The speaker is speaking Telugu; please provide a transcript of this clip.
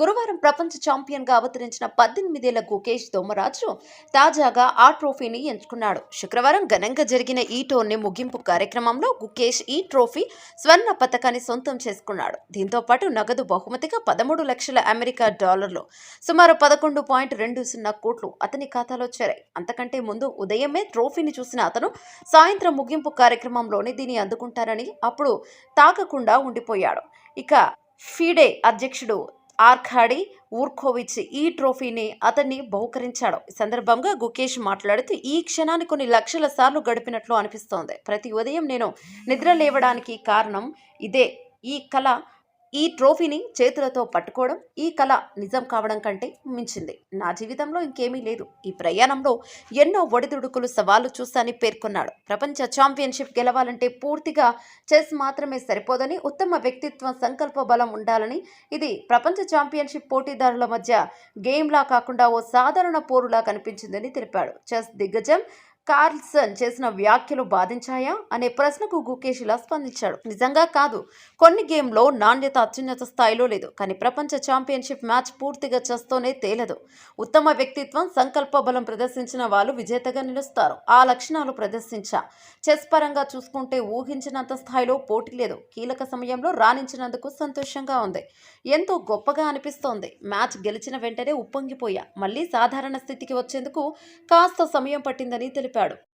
గురువారం ప్రపంచ ఛాంపియన్గా అవతరించిన పద్దెనిమిదేళ్ళ గుకేష్ దొమ్మరాజు తాజాగా ఆ ట్రోఫీని ఎంచుకున్నాడు. శుక్రవారం ఘనంగా జరిగిన ఈ టోర్నీ ముగింపు కార్యక్రమంలో గుకేష్ ఈ ట్రోఫీ స్వర్ణ పతకాన్ని సొంతం చేసుకున్నాడు. దీంతో పాటు నగదు బహుమతిగా పదమూడు లక్షల అమెరికా డాలర్లు సుమారు పదకొండు పాయింట్ రెండు సున్నా కోట్లు అతని ఖాతాలో చేరాయి. అంతకంటే ముందు ఉదయమే ట్రోఫీని చూసిన అతను సాయంత్రం ముగింపు కార్యక్రమంలోనే దీన్ని అందుకుంటారని అప్పుడు తాకకుండా ఉండిపోయాడు. ఇక ఫీడే అధ్యక్షుడు ఆర్ఖాడి ఊర్కోవిచ్ ఈ ట్రోఫీని అతన్ని బహుకరించాడు. ఈ సందర్భంగా గుకేష్ మాట్లాడుతూ ఈ క్షణాన్ని కొన్ని లక్షల సార్లు గడిపినట్లు అనిపిస్తోంది. ప్రతి ఉదయం నేను నిద్ర లేవడానికి కారణం ఇదే. ఈ కళ ఈ ట్రోఫీని చేతులతో పట్టుకోవడం ఈ కళ నిజం కావడం కంటే మించింది. నా జీవితంలో ఇంకేమీ లేదు. ఈ ప్రయాణంలో ఎన్నో ఒడిదుడుకులు సవాళ్ళు చూశాని పేర్కొన్నాడు. ప్రపంచ ఛాంపియన్షిప్ గెలవాలంటే పూర్తిగా చెస్ మాత్రమే సరిపోదని ఉత్తమ వ్యక్తిత్వం సంకల్ప బలం ఉండాలని ఇది ప్రపంచ ఛాంపియన్షిప్ పోటీదారుల మధ్య గేమ్లా కాకుండా ఓ సాధారణ పోరులా కనిపించిందని తెలిపాడు. చెస్ దిగ్గజం కార్ల్సన్ చేసిన వ్యాఖ్యలు బాధించాయా అనే ప్రశ్నకు గుకేష్ ఇలా స్పందించాడు. నిజంగా కాదు. కొన్ని గేమ్లో నాణ్యత అత్యున్నత స్థాయిలో లేదు. కానీ ప్రపంచ ఛాంపియన్షిప్ మ్యాచ్ పూర్తిగా చెస్తోనే తేలదు. ఉత్తమ వ్యక్తిత్వం సంకల్ప బలం ప్రదర్శించిన వాళ్ళు విజేతగా నిలుస్తారు. ఆ లక్షణాలు ప్రదర్శించా. చెస్ పరంగా చూసుకుంటే ఊహించినంత స్థాయిలో పోటీ లేదు. కీలక సమయంలో రాణించినందుకు సంతోషంగా ఉంది. ఎంతో గొప్పగా అనిపిస్తోంది. మ్యాచ్ గెలిచిన వెంటనే ఉప్పొంగిపోయా. మళ్ళీ సాధారణ స్థితికి వచ్చేందుకు కాస్త సమయం పట్టిందని తెలిపారు. చెప్పాడు.